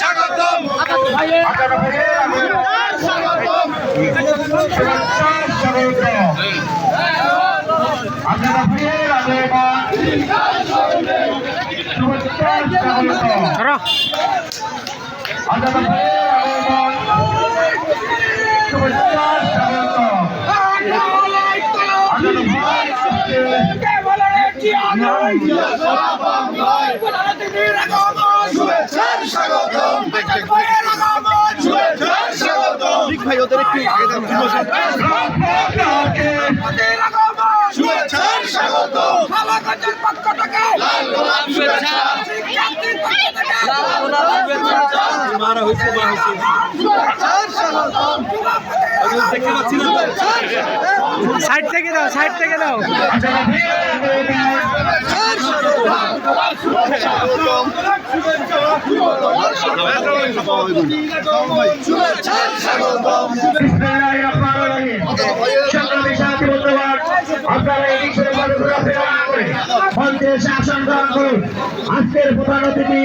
স্বাগতম স্বাগতম ভাই আজকে শুভেচ্ছার স্বাগতম শুভেচ্ছার স্বাগতম রাজপথে শুভেচ্ছার স্বাগতম লাল গোলাপ শুভেচ্ছা সাইড থেকে দাও সাইড থেকে দাও করুন আজকের প্রধান অতিথি,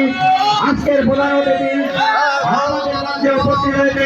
আজকের প্রধান অতিথি আমাদের মঞ্চে উপস্থিত হয়েছে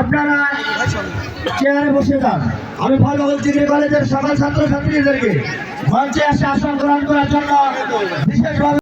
আপনারা চেয়ারে বসে যান। আমি ভালো ডিগ্রি কলেজের সকল ছাত্র ছাত্রীদেরকে মঞ্চে আসে আসন গ্রহণ করার জন্য বিশেষভাবে